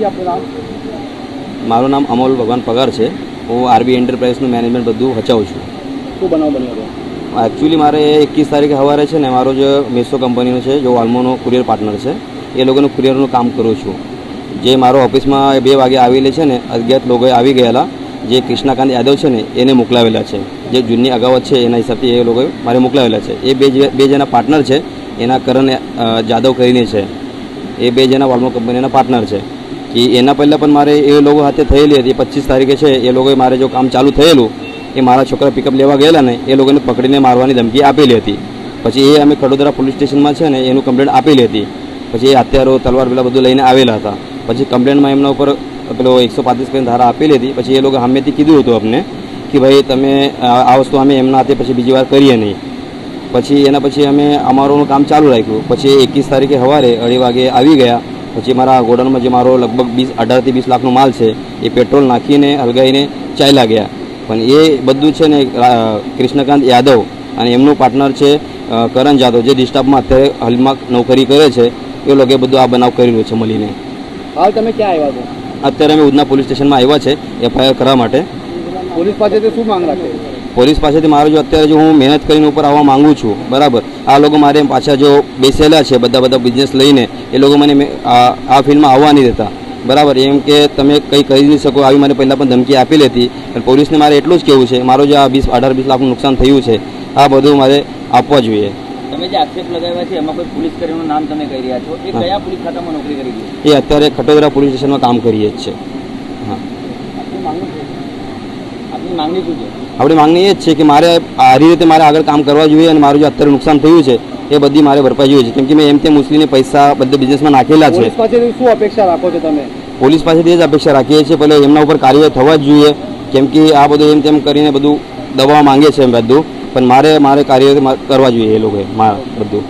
જી આપનું નામ? મારું નામ અમોલ ભગવાન પગાર છે. હું આરબી એન્ટરપ્રાઇઝનું મેનેજમેન્ટ બધું હચાવું છું. શું બનાવ બન્યો હતો? એકચ્યુઅલી મારે એકવીસ તારીખે સવારે છે ને મારો જે મેસો કંપનીનો છે જો વાલ્મોનો કુરિયર પાર્ટનર છે એ લોકોનું કુરિયરનું કામ કરું છું. જે મારો ઓફિસમાં બે વાગે આવેલી છે ને અજ્ઞાત લોકોએ આવી ગયેલા. જે કૃષ્ણાકાંત યાદવ છે ને એને મોકલાવેલા છે. જે જૂની અગાવત છે એના હિસાબથી એ લોકોએ મારે મોકલાવેલા છે. એ બે બે જણા પાર્ટનર છે એના કરણ જાદવ કરીને છે. એ બે જણા વાલ્મો કંપનીના પાર્ટનર છે. કે એના પહેલાં પણ મારે એ લોકો હાથે થયેલી હતી. પચીસ તારીખે છે, એ લોકોએ મારે જો કામ ચાલુ થયેલું, એ મારા છોકરા પિકઅપ લેવા ગયેલા ને, એ લોકોને પકડીને મારવાની ધમકી આપેલી હતી. પછી એ અમે ખડોદરા પોલીસ સ્ટેશનમાં છે ને, એનું કમ્પ્લેન્ટ આપેલી હતી. પછી એ હથિયારો, તલવાર પેલા બધું લઈને આવેલા હતા. પછી કમ્પ્લેન્ટમાં એમના ઉપર પેલો એકસો પાંત્રીસ કરીને ધારા આપેલી હતી. પછી એ લોકો સામેથી કીધું હતું અમને કે ભાઈ તમે આ વસ્તુ અમે એમના હાથે પછી બીજી વાર કરીએ નહીં. પછી એના પછી અમે અમારું કામ ચાલુ રાખ્યું. પછી એકવીસ તારીખે સવારે અઢી વાગે આવી ગયા. પછી મારા ગોડાઉનમાં જે મારો લગભગ વીસ અઢારથી વીસ લાખનો માલ છે એ પેટ્રોલ નાખીને હલગાઈને ચાલ્યા ગયા. પણ એ બધું છે ને કૃષ્ણકાંત યાદવ અને એમનું પાર્ટનર છે કરણ જાદવ જે ડિસ્ટાફમાં અત્યારે હાલમાં નોકરી કરે છે એ લોકોએ બધું આ બનાવ કરેલો છે મળીને. હાલ તમે ક્યાં આવ્યા છો? અત્યારે અમે ઉધના પોલીસ સ્ટેશનમાં આવ્યા છે એફઆઈઆર કરવા માટે. પોલીસ પાસેથી શું માંગ રાખે? પોલીસ પાસેથી મારો જો અત્યારે જો હું મહેનત કરીને ઉપર આવવા માગું છું બરાબર. આ લોકો મારે પાછા જો બેસેલા છે બધા બધા બિઝનેસ લઈને એ લોકો મને આ ફિલ્ડમાં આવવા નહીં દેતા. બરાબર એમ કે તમે કંઈ કરી નહીં શકો આવી મને પહેલાં પણ ધમકી આપેલી હતી પણ પોલીસને મારે એટલું જ કહેવું છે મારો જે આ વીસ અઢાર વીસ લાખનું નુકસાન થયું છે આ બધું મારે આપવા જોઈએ. તમે જે આક્ષેપ લગાવ્યા છે એમાં કોઈ પોલીસ કર્મીનું નામ તમે કહી રહ્યા છો? એ કયા પોલીસ ખાતામાં નોકરી કરી છે? એ અત્યારે ખટોદરા પોલીસ સ્ટેશનમાં કામ કરીએ જ છે. હા. આપણી માંગણી એ જ છે કે મારે આ રીતે મારે આગળ કામ કરવા જોઈએ અને મારું જે અત્યારે નુકસાન થયું છે એ બધી મારે ભરપાઈ જોઈએ છે. કેમ કે મેં એમ તેમ મુસ્લિમને પૈસા બધે બિઝનેસમાં નાખેલા છે. શું અપેક્ષા રાખો છો તમે? પોલીસ પાસેથી જ અપેક્ષા રાખીએ છીએ પહેલાં એમના ઉપર કાર્યવાહી થવા જ જોઈએ. કેમ કે આ બધું એમ તેમ કરીને બધું દબાવવા માંગે છે એમ બધું. પણ મારે મારે કાર્યવાહી કરવા જોઈએ એ લોકોએ મારા બધું.